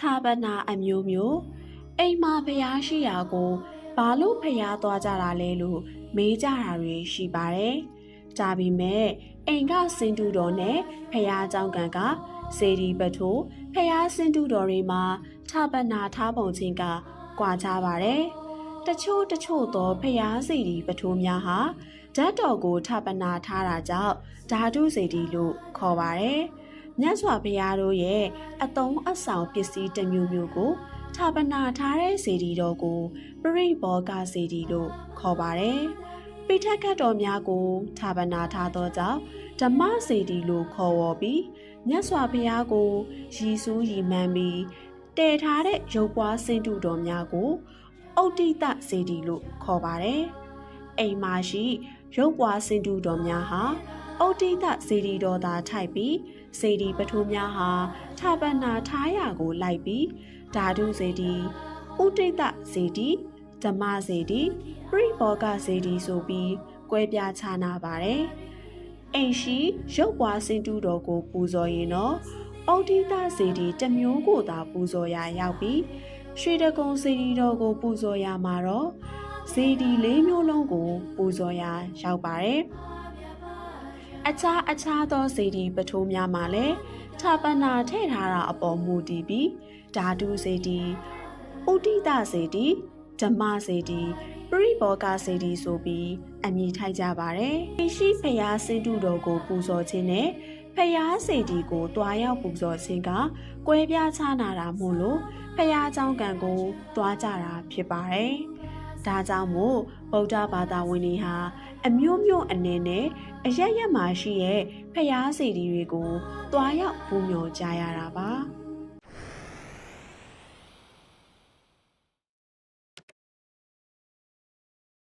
ဌာပနာအမျိုးမျိုးအိမ်မှာဖျားရှိရာကိုဘာလို့ဖျားသွားကြတာလဲလို့မေးကြတာတွေရှိပါတယ်။ဒါပေမဲ့အိမ်ကစင်တူတော်နဲ့ဖျားကြောင်းကန်ကစေဒီပထိုးဖျားစင်တူတော်တွေမှာဌာပနာထားပုံချင်းကကွာခြားပါတယ်။တချို့တချို့သောဖျားစေဒီပထိုးများဟာဓာတ်တော်ကိုဌာပနာထားတာကြောင့်ဓာတုစေတီလို့ခေါ်ပါတယ်။ မြတ်စွာဘုရားတို့ရဲ့အတုံးအဆောင်ပစ္စည်းတစ်မျိုးမျိုးကိုထာပနာထားတဲ့စေတီတော်ကိုပရိဘောဂစေတီလို့ခေါ်ပါတယ်။ပိဋကတ်တော်များကိုထာပနာထားသောကြောင့်ဓမ္မစေတီလို့ခေါ်ဝေါ်ပြီးမြတ်စွာဘုရားကိုရည်စူးရည်မှန်းပြီးတည်ထားတဲ့ရုပ်ပွားစင်တုတော်များကိုဩတ္တိတစေတီလို့ခေါ်ပါတယ်။အိမ်မှာရှိရုပ်ပွားစင်တုတော်များဟာ ဩတ္တိတစေတီတော်သာထိုက်ပြီးစေတီပထိုးများဟာထာပနာထားရာကိုလိုက်ပြီးဓာတုစေတီဥတ္တိတစေတီဓမ္မစေတီပရိဘောဂစေတီဆိုပြီးကွဲပြားခြားနာပါတယ်။အိမ်ရှိရုပ်ပွားစင်တုတော်ကိုပူဇော်ရင်တော့ဩတ္တိတစေတီတစ်မျိုးကိုသာပူဇော်ရာရောက်ပြီးရွှေတကုံစေတီတော်ကိုပူဇော်ရမှာတော့စေတီလေးမျိုးလုံးကိုပူဇော်ရရောက်ပါတယ်။ အခြားအခြားသောစေတီပထိုးများမှာလည်းထာပနာထည့်ထားတာအပေါ်မူတည်ပြီးဓာတုစေတီဥဒိတစေတီဓမ္မစေတီပရိဘောဂစေတီဆိုပြီးအမည်ထိုက်ကြပါတယ်။ရှိဖျားစင်တုတော်ကိုပူဇော်ခြင်းနဲ့ဖျားစေတီကိုတွားရောက်ပူဇော်ခြင်းကကွဲပြားခြားနာတာမို့လို့ဖျားเจ้าကံကိုတွားကြတာဖြစ်ပါတယ်။ ဒါကြောင့်မို့ဗုဒ္ဓဘာသာဝင်တွေဟာအမျိုးမျိုးအနေနဲ့အရရက်မှာရှိရဲ့ဖျားစီတီတွေကိုတွားရောက်ပူမျောကြရတာပါ။